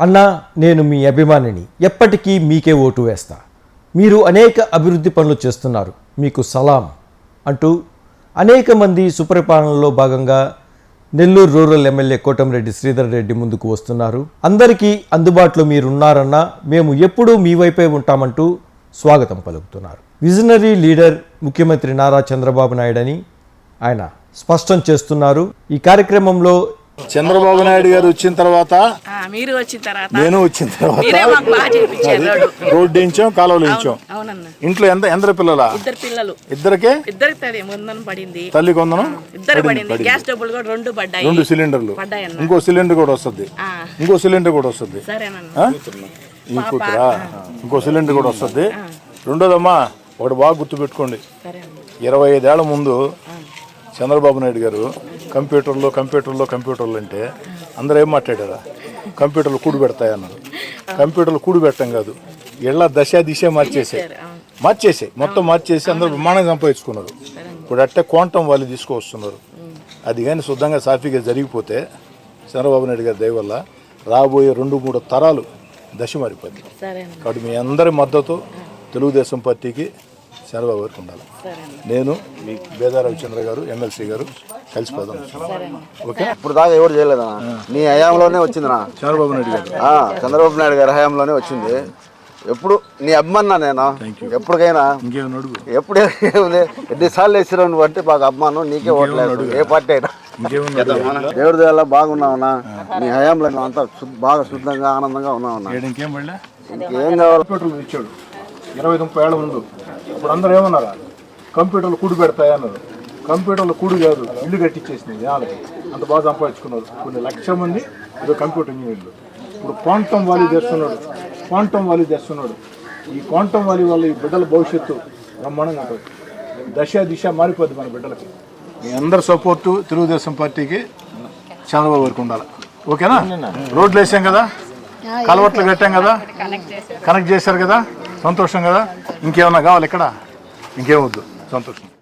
అన్నా నేను మీ అభిమానిని. ఎప్పటికీ మీకే ఓటు వేస్తా. మీరు అనేక అభివృద్ధి పనులు చేస్తున్నారు. మీకు సలాం అంటూ అనేక మంది సుపరిపాలనలో భాగంగా నెల్లూరు రూరల్ ఎమ్మెల్యే కోటంరెడ్డి శ్రీధర్ రెడ్డి ముందుకు వస్తున్నారు. అందరికీ అందుబాటులో మీరున్నారన్నా మేము ఎప్పుడూ మీ వైపే ఉంటామంటూ స్వాగతం పలుకుతున్నారు. విజనరీ లీడర్ ముఖ్యమంత్రి నారా చంద్రబాబు నాయుడు అని ఆయన స్పష్టం చేస్తున్నారు. ఈ కార్యక్రమంలో చంద్రబాబు నాయుడు గారు వచ్చిన తర్వాత మీరు వచ్చిన తర్వాత. నేను వచ్చిన తర్వాత రోడ్డు వేయించాం కాలువలు అవునన్న. ఇంట్లో ఎంత ఎందరు పిల్లల? ఇద్దరు పిల్లలు. ఇద్దరికే? ఇద్దరికి పడింది. తల్లి కొందనం? ఇద్దరు పడింది గ్యాస్ డబ్బులు కూడా రెండు పడ్డాయి. రెండు సిలిండర్లు. ఇంకో సిలిండర్ కూడా వస్తుంది. ఇంకో సిలిండర్ కూడా వస్తుంది. కూతురా? ఇంకో సిలిండర్ కూడా వస్తుంది. రెండోదమ్మా ఒకటి బాగా గుర్తుపెట్టుకోండి. సరే అన్న ఇరవై ఐదేళ్ళ ముందు చంద్రబాబు నాయుడు గారు కంప్యూటర్లో కంప్యూటర్లో కంప్యూటర్లు అంటే అందరూ ఏం మాట్లాడారా? కంప్యూటర్లు కూడి పెడతాయన్నారు కంప్యూటర్లు కూడి పెట్టడం కాదు. ఇళ్ళ దశ దిశ మార్చేసే. మార్చేసే మొత్తం మార్చేసి అందరూ బ్రహ్మాండంగా సంపాదించుకున్నారు. ఇప్పుడు అట్టే క్వాంటం వాళ్ళు తీసుకొస్తున్నారు. అది కానీ శుద్ధంగా సాఫీగా జరిగిపోతే చంద్రబాబు నాయుడు గారి దయ వల్ల రాబోయే రెండు మూడు తరాలు దశ అన్న కాబట్టి మీ అందరి మద్దతు తెలుగుదేశం పార్టీకి చంద్రబాబు గారికి ఉండాలి. నేను మీ బేదా రవిచంద్ర గారు ఎమ్మెల్సీ గారు కలిసిపోదాం ఓకే? ఇప్పుడు దాకా ఎవరు చేయలేదన్నా నీ హయాంలోనే వచ్చిందినా చంద్రబాబు నాయుడు గారు. ఆ, చంద్రబాబు నాయుడు గారి హయాంలోనే వచ్చింది. ఎప్పుడు నీ అభిమానా నేను? ఎప్పటికైనా ఎప్పుడు ఏముంది? ఎన్నిసార్లు వేసిరావు నువ్వు అంటే బాగా అభిమానం నీకే ఓట్లేదు ఏ పార్టీ అయినా. దేవుడి వల్ల బాగున్నావునా నీ హయాంలో అంతా బాగా శుద్ధంగా ఆనందంగా ఉన్నావునా ఏడు ఇంకేం కావాలి? ఇరవై ముప్పై ఏళ్ళ ముందు. ఇప్పుడు అందరూ ఏమన్నారా? కంప్యూటర్లు కూడి పెడతాయన్నారు కంప్యూటర్లు కూడి కాదు ఇల్లు కట్టించేసినాయి జనాలకి. అంత బాగా సంపాదించుకున్నారు. కొన్ని లక్షల మంది ఇది కంప్యూటర్ ఇంజనీర్లు. ఇప్పుడు క్వాంటమ్ వాలీ తెస్తున్నాడు క్వాంటమ్ వాలీ తెస్తున్నాడు ఈ క్వాంటమ్ వాలీ వల్ల ఈ బిడ్డల భవిష్యత్తు బ్రహ్మాండంగా ఉంటుంది. దశ దిశ మారిపోద్ది మన బిడ్డలకి. మీ అందరి సపోర్టు తెలుగుదేశం పార్టీకి చంద్రబాబు గారికి ఉండాలి. ఓకేనా? రోడ్లు వేసాం కదా? కలవట్లు కట్టాం కదా? కనెక్ట్ చేశారు కదా? సంతోషం కదా? ఇంకేమన్నా కావాలి ఇక్కడ? ఇంకేమొద్దు సంతోషం.